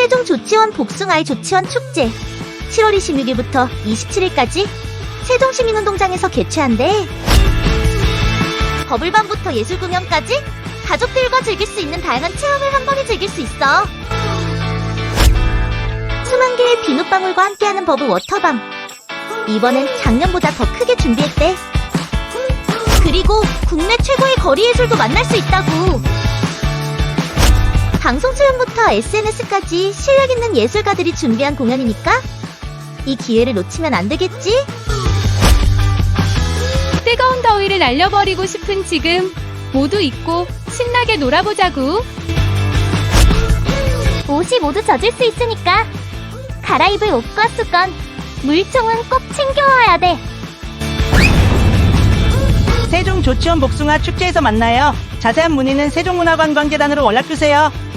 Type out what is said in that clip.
세종 조치원 복숭아의 조치원 축제 7월 26일부터 27일까지 세종시민운동장에서 개최한대. 버블반부터 예술 공연까지 가족들과 즐길 수 있는 다양한 체험을 한 번에 즐길 수 있어. 수만 개의 비눗방울과 함께하는 버블 워터밤. 이번엔 작년보다 더 크게 준비했대. 그리고 국내 최고의 거리 예술도 만날 수 있다고. 방송 출연부터 SNS까지 실력 있는 예술가들이 준비한 공연이니까 이 기회를 놓치면 안 되겠지? 뜨거운 더위를 날려버리고 싶은 지금 모두 입고 신나게 놀아보자구. 옷이 모두 젖을 수 있으니까 갈아입을 옷과 수건, 물총은 꼭 챙겨와야 돼. 세종 조치원 복숭아 축제에서 만나요. 자세한 문의는 세종문화관광재단으로 연락주세요.